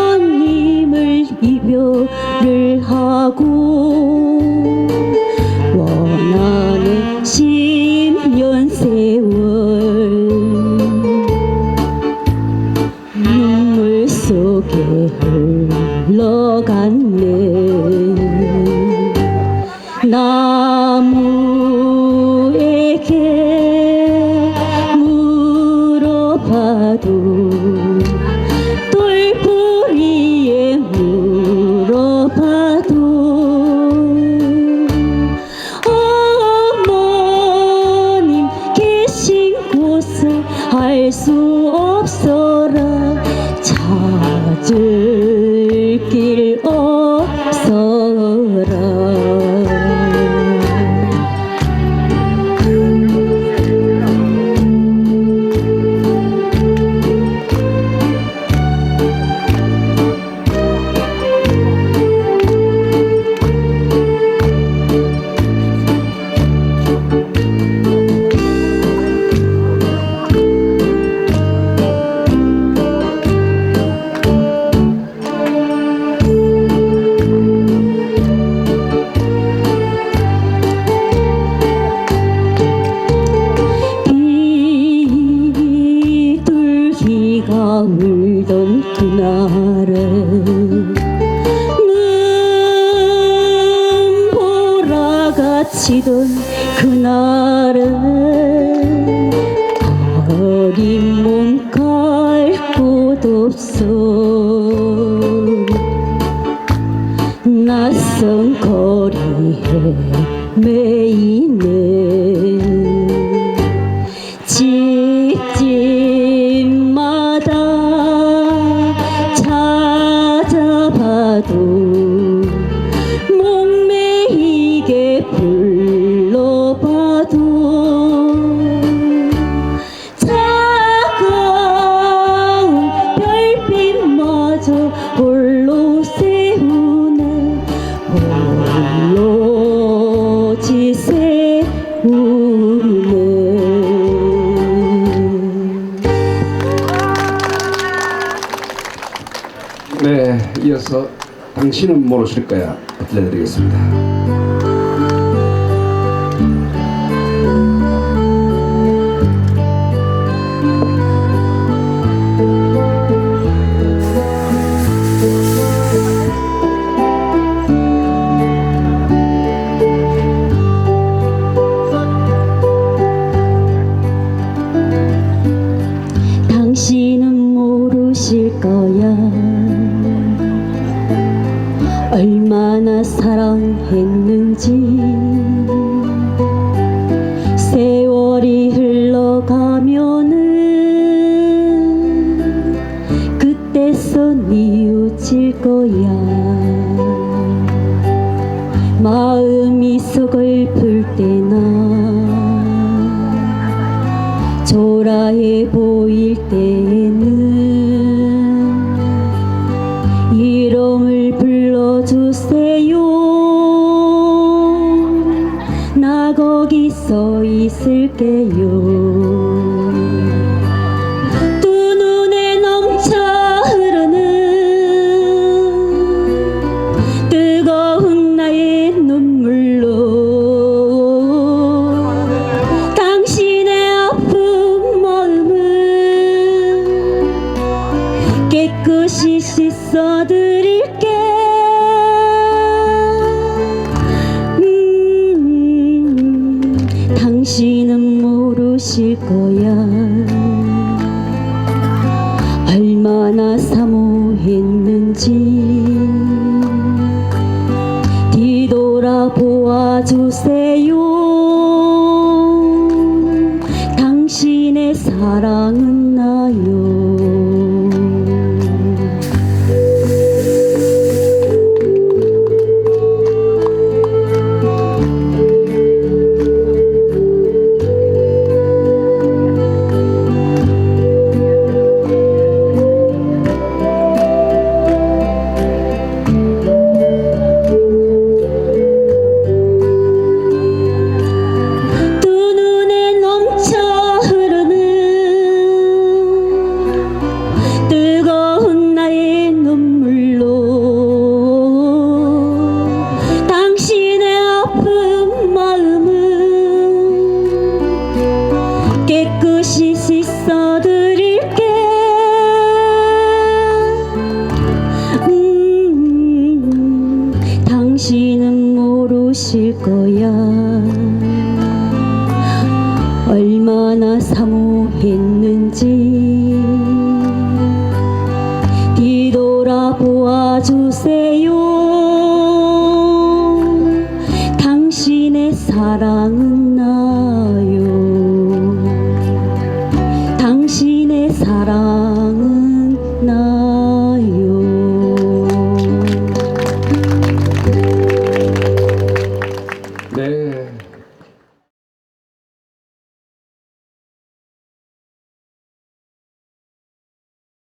어머님을 이별을 하고 원한의 10년 세월 눈물 속에 흘러갔네. 나무에게 치던 그날에 어린 몸갈 곳 없어 낯선 거리에 매이네 집집마다 찾아봐도 홀로 세우네. 홀로 지새우네. 네, 이어서 당신은 모르실 거야. 들려드리겠습니다. 얼마나 사랑했는지. 세월이 흘러가면은 그때서 뉘우칠 거야. 마음이 서글플 때나 초라해 보일 때 있을게요. 두 눈에 넘쳐 흐르는 뜨거운 나의 눈물로 당신의 아픈 마음을 깨끗이 씻어드릴게. 음, 당신 은 모르실 거야. 얼마나 사모했는지 뒤돌아보아 주세요 거야 얼마나 사모했는지 뒤돌아보아 주세요